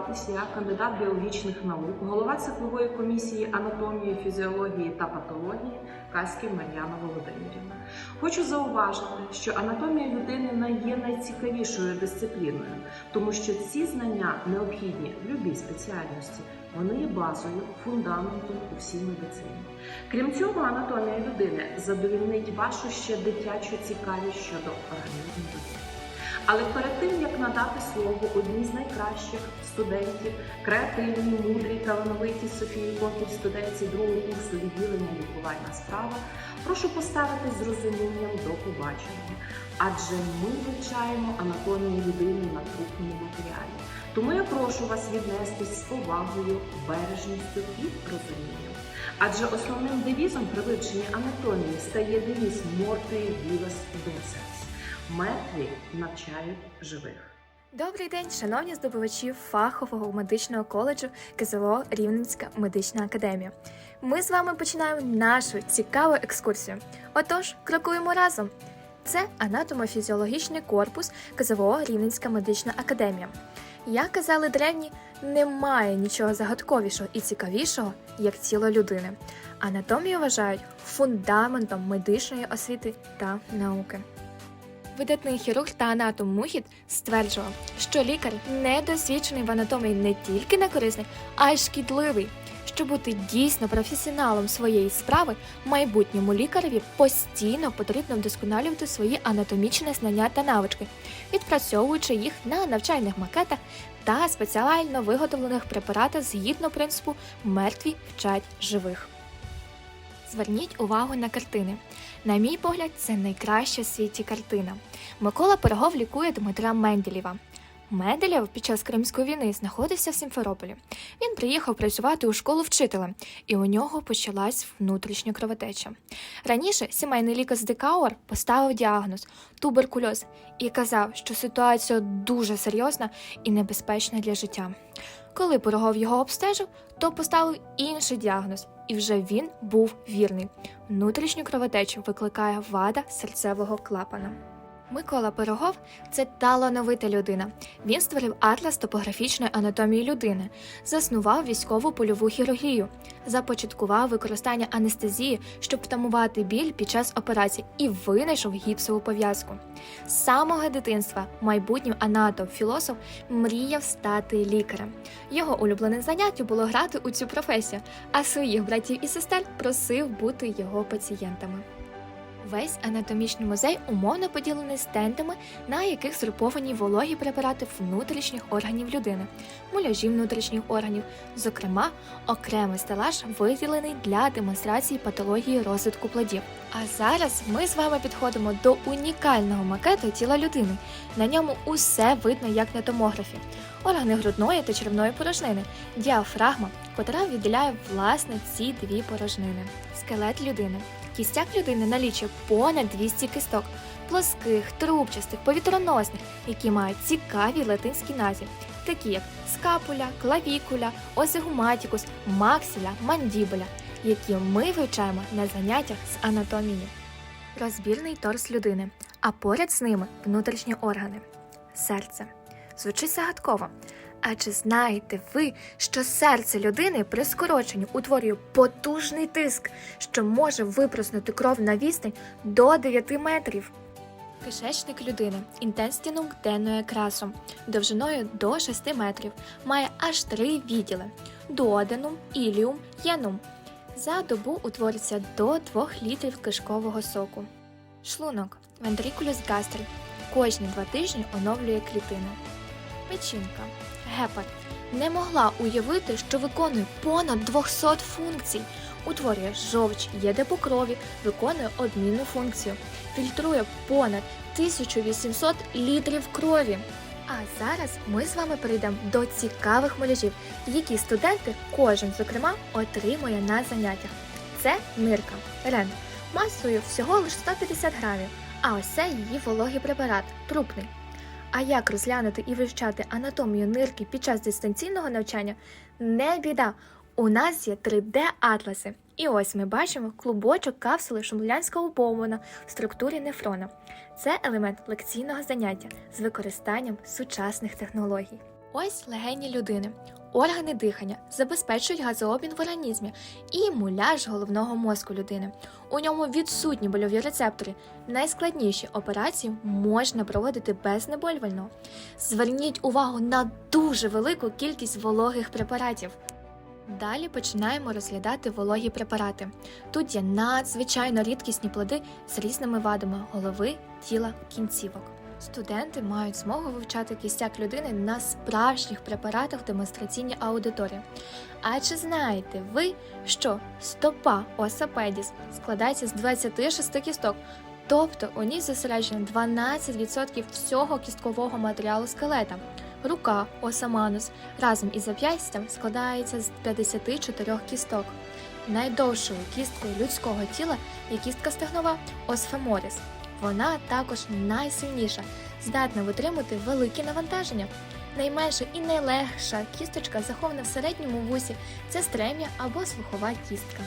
представлятися я кандидат біологічних наук, голова циклової комісії анатомії, фізіології та патології Каськів Мар'яна Володимирівна. Хочу зауважити, що анатомія людини не є найцікавішою дисципліною, тому що ці знання необхідні в будь-якій спеціальності. Вони є базою, фундаментом у всій медицині. Крім цього, анатомія людини задовільнить вашу ще дитячу цікавість щодо організму людини. Але перед тим як надати слово одній з найкращих студентів, креативній, мудрій, талановитій Софії Копіль, студентці другого курсу відділення лікувальна справа, прошу поставити з розумінням до побачення, адже ми вивчаємо анатомію людини на трупному матеріалі. Тому я прошу вас віднестись з повагою, бережністю і розумінням. Адже основним девізом при вивченні анатомії стає девіз Морти Вівас Досенс. Мертві навчають живих. Добрий день, шановні здобувачі фахового медичного коледжу КЗО Рівненська медична академія. Ми з вами починаємо нашу цікаву екскурсію. Отож, крокуємо разом. Це анатомофізіологічний корпус КЗВО Рівненська медична академія. Як казали древні, немає нічого загадковішого і цікавішого, як тіло людини. Анатомію вважають фундаментом медичної освіти та науки. Видатний хірург та анатом Мухіт стверджував, що лікар недосвідчений в анатомії не тільки не корисний, а й шкідливий. Щоб бути дійсно професіоналом своєї справи, майбутньому лікареві постійно потрібно вдосконалювати свої анатомічні знання та навички, відпрацьовуючи їх на навчальних макетах та спеціально виготовлених препаратах згідно принципу мертві вчать живих. Зверніть увагу на картини. На мій погляд, це найкраща в світі картина. Микола Пирогов лікує Дмитра Менделєва. Менделєв під час Кримської війни знаходився в Сімферополі. Він приїхав працювати у школу вчителем, і у нього почалась внутрішня кровотеча. Раніше сімейний лікар Декауер поставив діагноз туберкульоз і казав, що ситуація дуже серйозна і небезпечна для життя. Коли Пирогов його обстежив, то поставив інший діагноз, і вже він був вірний. Внутрішню кровотечу викликає вада серцевого клапана. Микола Пирогов це талановита людина. Він створив атлас топографічної анатомії людини, заснував військову польову хірургію, започаткував використання анестезії, щоб втамувати біль під час операцій, і винайшов гіпсову пов'язку. З самого дитинства майбутній анатом філософ мріяв стати лікарем. Його улюбленим заняттям було грати у цю професію, а своїх братів і сестер просив бути його пацієнтами. Весь анатомічний музей умовно поділений стендами, на яких згруповані вологі препарати внутрішніх органів людини, муляжі внутрішніх органів. Зокрема, окремий стелаж виділений для демонстрації патології розвитку плодів. А зараз ми з вами підходимо до унікального макету тіла людини. На ньому усе видно як на томографі. Органи грудної та червної порожнини, діафрагма, котра відділяє власне ці дві порожнини, скелет людини. Кістяк людини налічує понад 200 кісток, плоских, трубчастих, повітроносних, які мають цікаві латинські назви, такі як скапуля, клавікуля, осигуматікус, максіля, мандібуля, які ми вивчаємо на заняттях з анатомії. Розбірний торс людини, а поряд з ними внутрішні органи. Серце. Звучить загадково. А чи знаєте ви, що серце людини при скороченні утворює потужний тиск, що може випруснути кров на відстань до 9 метрів? Кишечник людини інтестінум денної красом довжиною до 6 метрів має аж три відділи: дуоденум, іліум, янум. За добу утворюється до 2 літрів кишкового соку. Шлунок вентрикулюс гастрий кожні два тижні оновлює клітини. Печінка гепард не могла уявити, що виконує понад 200 функцій, утворює жовч, їде по крові, виконує обмінну функцію, фільтрує понад 1800 літрів крові. А зараз ми з вами перейдемо до цікавих муляжів, які студенти, кожен зокрема, отримує на заняттях. Це нирка рен, масою всього лише 150 грамів. А ось це її вологий препарат, трупний. А як розглянути і вивчати анатомію нирки під час дистанційного навчання не біда. У нас є 3D-атласи. І ось ми бачимо клубочок капсули шумлянського боввана в структурі нефрона. Це елемент лекційного заняття з використанням сучасних технологій. Ось легені людини. Органи дихання забезпечують газообмін в організмі і муляж головного мозку людини. У ньому відсутні больові рецептори. Найскладніші операції можна проводити безнеболювально. Зверніть увагу на дуже велику кількість вологих препаратів. Далі починаємо розглядати вологі препарати. Тут є надзвичайно рідкісні плоди з різними вадами голови, тіла, кінцівок. Студенти мають змогу вивчати кістяк людини на справжніх препаратах в демонстраційній аудиторії. А чи знаєте ви, що стопа осапедіс складається з 26 кісток, тобто у ній зосереджено 12% всього кісткового матеріалу скелета? Рука осаманус разом із зап'ястям складається з 54 кісток. Найдовшою кісткою людського тіла є кістка стегнова осфеморіс. Вона також найсильніша, здатна витримати великі навантаження. Найменша і найлегша кісточка захована в середньому вусі це стрем'я або слухова кістка.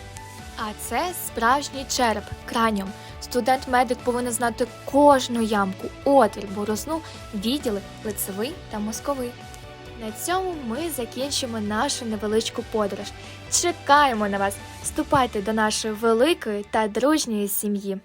А це справжній череп краніум. Студент-медик повинен знати кожну ямку, отвір, борозну, відділи, лицевий та мозковий. На цьому ми закінчимо нашу невеличку подорож. Чекаємо на вас! Вступайте до нашої великої та дружньої сім'ї.